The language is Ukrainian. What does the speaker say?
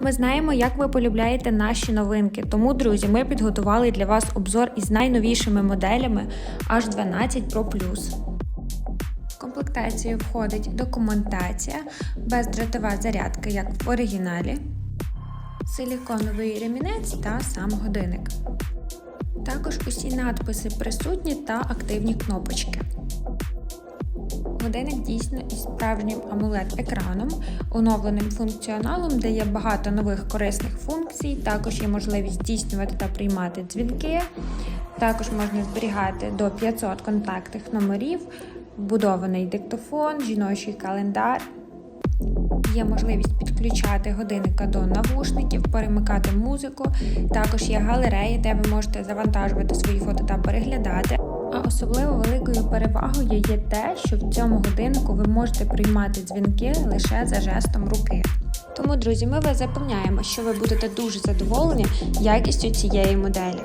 Ми знаємо, як ви полюбляєте наші новинки. Тому, друзі, ми підготували для вас обзор із найновішими моделями H12 Pro Plus. В комплектацію входить документація, бездротова зарядка, як в оригіналі, силіконовий ремінець та сам годинник. Також усі надписи присутні та активні кнопочки. Годинник дійсно із справжнім AMOLED-екраном, оновленим функціоналом, де є багато нових корисних функцій. Також є можливість здійснювати та приймати дзвінки. Також можна зберігати до 500 контактних номерів, вбудований диктофон, жіночий календар. Є можливість підключати годинника до навушників, перемикати музику. Також є галереї, де ви можете завантажувати свої фото та переглядати. А особливо великою перевагою є те, що в цьому годиннику ви можете приймати дзвінки лише за жестом руки. Тому, друзі, ми вас запевняємо, що ви будете дуже задоволені якістю цієї моделі.